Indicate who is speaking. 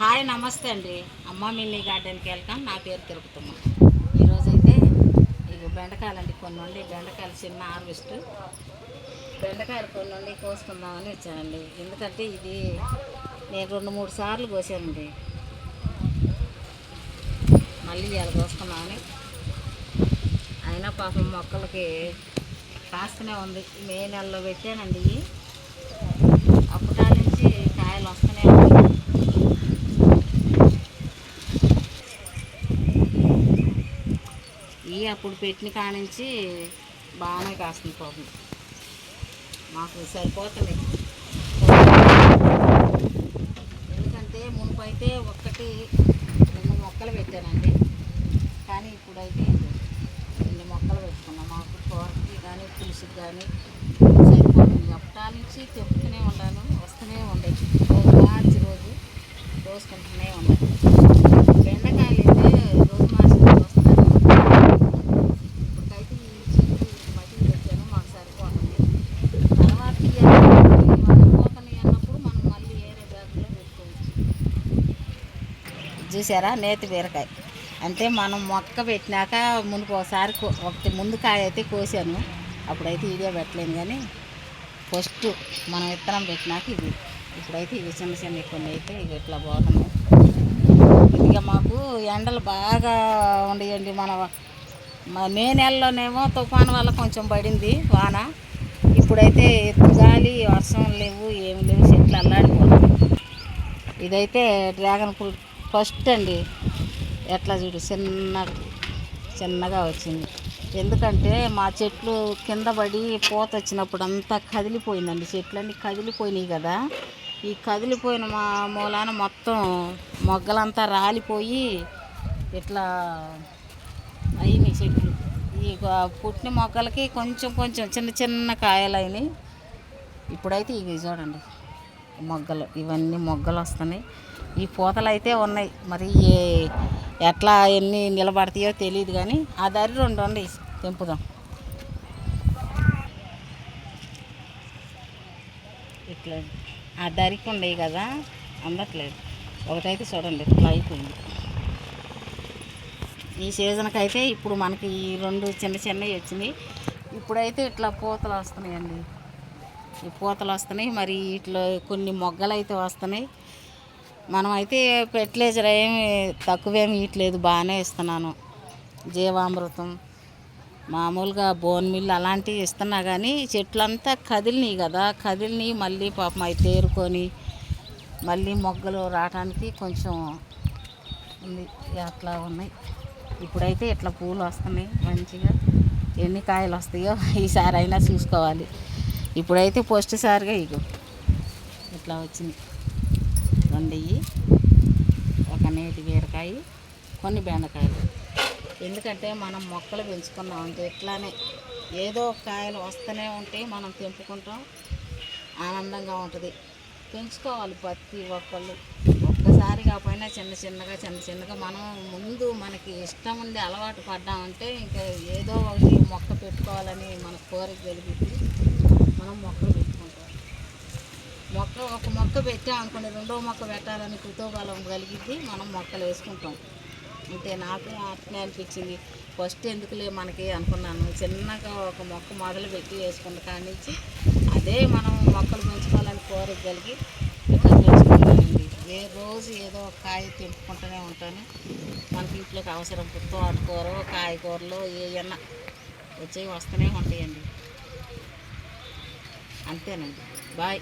Speaker 1: Hi నమస్తే అండి. అమ్మ మిల్లీ గార్డెన్కి వెళ్తాం నా పేరు తిరుపతమ్మ. ఈరోజైతే ఇక బెండకాయలు అండి కొన్ని ఉండి బెండకాయలు చిన్న హార్వెస్ట్. బెండకాయలు కొన్ని ఉండి కోసుకుందామని వచ్చానండి. ఎందుకంటే ఇది నేను రెండు మూడు సార్లు కోసానండి. మళ్ళీ ఇవాళ కోసుకుందామని. అయినా పాపం మొక్కలకి కాస్తూనే ఉంది. మే నెలలో పెట్టానండి ఇవి అప్పటి నుంచి కాయలు వస్తూనే ఉన్నాయి ఈ అప్పుడు పెట్టిన కానించి బాగానే కాస్తుంది పాపం. మాకు సరిపోతుంది ఎందుకంటే మునుపు అయితే ఒక్కటి రెండు మొక్కలు పెట్టానండి. కానీ ఇప్పుడైతే రెండు మొక్కలు పెట్టుకున్నాం. మాకు కూరకి కానీ పులుసుకి కానీ సరిపోతుంది. అప్పటా నుంచి తెప్పుతూనే ఉన్నాను వస్తూనే ఉండే. రోజు మార్చి రోజు కోసుకుంటూనే ఉండాలి బెండకాయలు అయితే రోజు మార్చి రోజు వస్తాను ఇప్పటికైతే ఈ చెట్టు ఈ మట్టి పెట్టాను మాకు సరిపోతుంది తర్వాత ఇవన్నీ పోతున్నాయి అన్నప్పుడు మనం మళ్ళీ వేరే బ్యాగ్లో పెట్టుకోవచ్చు చూసారా? నేతి బీరకాయ. అంటే మనం మొక్క పెట్టినాక మునుపు ఒకసారి ఒకటి ముందు కాయ అయితే కోసాను. అప్పుడైతే ఇదే పెట్టలేను కానీ ఫస్ట్ మనం విత్తనం పెట్టినాక ఇది ఇప్పుడైతే ఇవి చిన్న చిన్న కొన్ని అయితే ఇవి ఇట్లా బాగున్నాయి ఇదిగా మాకు ఎండలు బాగా ఉండేయండి మన మా మే నెలలోనేమో తుఫాను వల్ల కొంచెం పడింది వాన. ఇప్పుడైతే ఎత్తు గాలి వర్షం లేవు ఏమి లేవు చెట్లు అల్లాడిపోతుంది ఇదైతే డ్రాగన్ ఫ్రూట్ ఫస్ట్ అండి ఎట్లా చూడు చిన్న చిన్నగా వచ్చింది. ఎందుకంటే మా చెట్లు కింద పడి పూత వచ్చినప్పుడు అంతా కదిలిపోయిందండి. చెట్లన్నీ కదిలిపోయినాయి కదా. ఈ కదిలిపోయిన మా మూలాన మొత్తం మొగ్గలంతా రాలిపోయి ఇట్లా అయినాయి చెట్లు. ఈ పుట్టిన మొక్కలకి కొంచెం కొంచెం చిన్న చిన్న కాయలు అయినాయి. ఇప్పుడైతే ఇవి చూడండి మొగ్గలు ఇవన్నీ మొగ్గలు వస్తున్నాయి. ఈ పూతలు అయితే ఉన్నాయి. మరి ఎట్లా ఎన్ని నిలబడతాయో తెలియదు కానీ ఆ దరి రెండు ఉన్నాయి. తెంపుదాం. ఇట్లా ఆ దరికి ఉండేవి కదా అందట్లేదు. ఒకటైతే చూడండి ఇట్లా అయిపోయింది. ఈ సీజన్కి అయితే ఇప్పుడు మనకి ఈ రెండు చిన్న చిన్నవి వచ్చినాయి. ఇప్పుడైతే ఇట్లా పూతలు వస్తున్నాయండి. ఈ పూతలు వస్తున్నాయి. మరి ఇట్లా కొన్ని మొగ్గలు అయితే వస్తున్నాయి. మనమైతే ఫెర్టిలైజర్ ఏమి తక్కువేమి ఇయట్లేదు బాగానే ఇస్తున్నాను. జీవామృతం మామూలుగా బోన్ మిల్ అలాంటివి ఇస్తున్నా కానీ చెట్లంతా కదిలినాయి కదా కదిలినాయి మళ్ళీ పాపం అవి తేరుకొని మళ్ళీ మొగ్గలు రావడానికి కొంచెం ఉంది అట్లా ఉన్నాయి. ఇప్పుడైతే ఇట్లా పూలు వస్తున్నాయి మంచిగా ఎన్ని కాయలు వస్తాయో ఈసారి అయినా చూసుకోవాలి. ఇప్పుడైతే ఫస్ట్ సారిగా ఇగో ఇట్లా వచ్చింది. రెండయ్యి ఒక నేటి బీరకాయ కొన్ని బెండకాయలు. ఎందుకంటే మనం మొక్కలు పెంచుకున్నాం అంటే ఇట్లానే ఏదో కాయలు వస్తూనే ఉంటే మనం తెంపుకుంటాం. ఆనందంగా ఉంటుంది. పెంచుకోవాలి ప్రతి ఒక్కళ్ళు. ఒక్కసారి కాకపోయినా చిన్న చిన్నగా చిన్న చిన్నగా మనం ముందు మనకి ఇష్టం ఉండి అలవాటు పడ్డామంటే ఇంకా ఏదో ఒకటి మొక్క పెట్టుకోవాలని మన కోరిక కలిగింది మనం మొక్కలు మొక్క పెట్టాం అనుకోండి రెండో మొక్క పెట్టాలని కుతూహలం కలిగింది మనం మొక్కలు వేసుకుంటాం. అంటే నాకు అట్నే అనిపించింది ఫస్ట్ ఎందుకులే మనకి అనుకున్నాను. చిన్నగా ఒక మొక్క మొదలు పెట్టి వేసుకున్న కాడి నుంచి అదే మనం మొక్కలు పెంచుకోవాలని కోరిక కలిగి పెంచుకుంటానండి. ఏ రోజు ఏదో ఒక కాయ తెంపుకుంటూనే ఉంటాను. మనకి ఇంట్లోకి అవసరం తోటకూర కాయగూరలు ఏమన్నా వచ్చేవి వస్తూనే ఉంటాయండి. అంతేనండి. బాయ్.